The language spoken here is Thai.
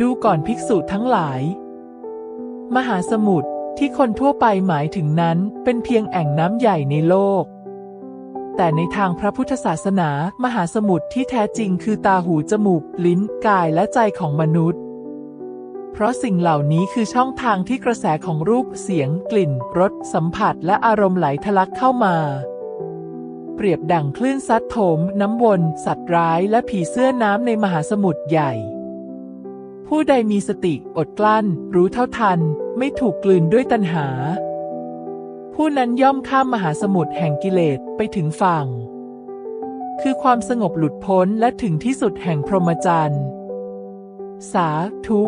ดูก่อนภิกษุทั้งหลาย มหาสมุทรที่คนทั่วไปหมายถึงนั้นเป็นเพียงแอ่งน้ำใหญ่ในโลก แต่ในทางพระพุทธศาสนา มหาสมุทรที่แท้จริงคือตาหูจมูก ลิ้น กายและใจของมนุษย์ เพราะสิ่งเหล่านี้คือช่องทางที่กระแสของรูปเสียง กลิ่นรสสัมผัสและอารมณ์ไหลทะลักเข้ามา เปรียบดั่งคลื่นซัดโถม น้ำวน สัตว์ร้าย และผีเสื้อน้ำในมหาสมุทรใหญ่ ผู้ใดมีสติอดกลั้น รู้เท่าทัน ไม่ถูกกลืนด้วยตัณหา ผู้นั้นย่อมข้ามมหาสมุทรแห่งกิเลสไปถึงฝั่ง คือความสงบหลุดพ้นและถึงที่สุดแห่งพรหมจรรย์ สาธุ